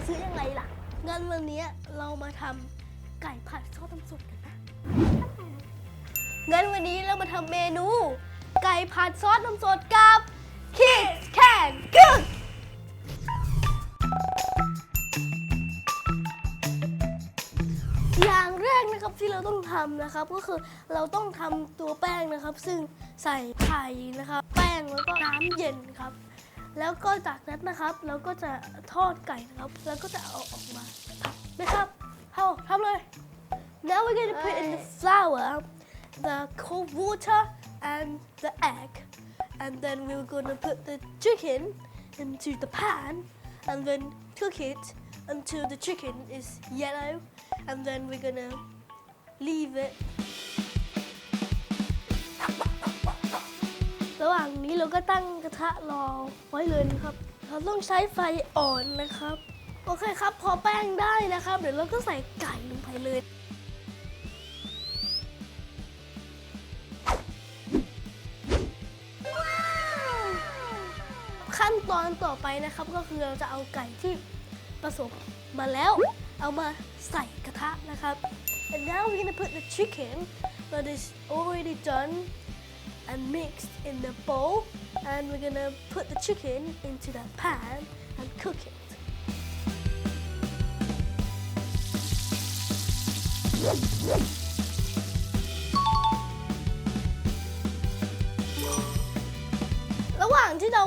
จะซื้อยังไงล่ะ งั้นวันนี้เรามาทำไก่ผัดซอสน้ำสดกันนะ งั้นวันนี้เรามาทำเมนู ไก่ผัดซอสน้ำสดกับคิดแคนกึ๊กอย่างแรกนะครับที่เราต้องทำนะครับ ก็คือเราต้องทำตัวแป้งนะครับ ซึ่งใส่ไข่นะครับ แป้งแล้วก็น้ำเย็นครับ แล้วก็จากนั้นนะครับ เราก็จะทอดไก่นะครับ แล้วก็จะเอาออกมาทำนะครับเอาทำเลย Now we're gonna put in the flour, the cold water, and the egg, and then we're gonna put the chicken into the pan, and then cook it until the chicken is yellow, and then we're gonna leave it ระหว่างนี้เราก็ตั้งกระทะรอไว้เลยนะครับ เราต้องใช้ไฟอ่อนนะครับ โอเคครับ พอแป้งได้นะครับ เดี๋ยวเราก็ใส่ไก่ลงไปเลย ขั้นตอนต่อไปนะครับก็คือเราจะเอาไก่ที่ผสมมาแล้วเอามาใส่กระทะนะครับ and now we're gonna put the chicken that is already done and mixed in the bowl and we're gonna put the chicken into the pan and cook it.. ระหว่างที่เรา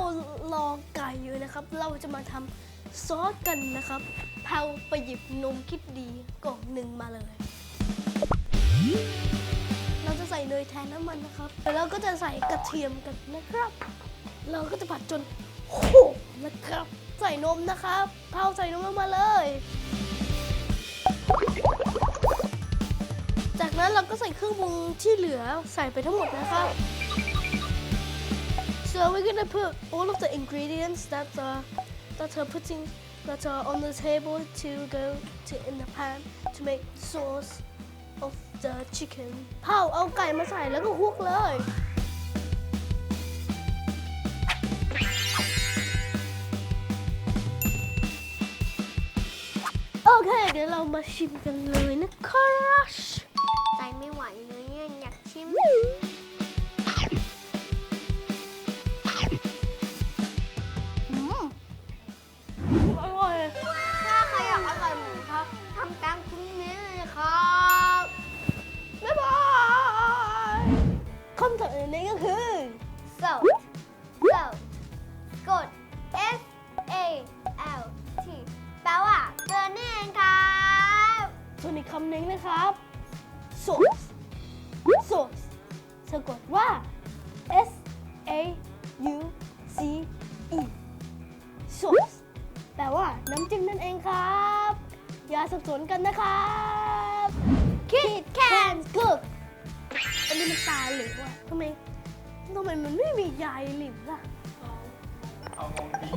รอไก่อยู่นะครับ เราจะมาทำซอสกันนะครับแพลไปหยิบนมคิดดีกล่องหนึ่งมาเลย เราจะใส่ ยแทนน้ำมันนะครับแล้วเราก็จะใส่กระเทียมกันนะครับ เราก็จะผัดจนโขกนะครับ ใส่นมนะครับเผาใส่นมลงมาเลย จากนั้นเราก็ใส่เครื่องปรุงที่เหลือใส่ไปทั้งหมดนะครับ So we're gonna put all of the ingredients that are that are putting that are on the table to go to in the pan to make sauce of the chicken เผาเอาไก่มาใส่แล้วก็คลุกเลย โอเค เดี๋ยวเรามาชิมกันเลยนะครับใจไม่ไหวเลยเนี่ยอยากชิม so so กด S A L T แปลว่าเกลือนี่เองครับส่วนอีกคำหนึ่งนะครับ sauce sauce สะกดว่า S A U C E sauce แปลว่าน้ำจิ้มนั่นเองครับ อย่าสับสนกันนะครับคิดแคนกึกอันนี้มันตาหลิวอะทำไม ทำไมมันไม่มียายหลิบล่ะ เอางงดี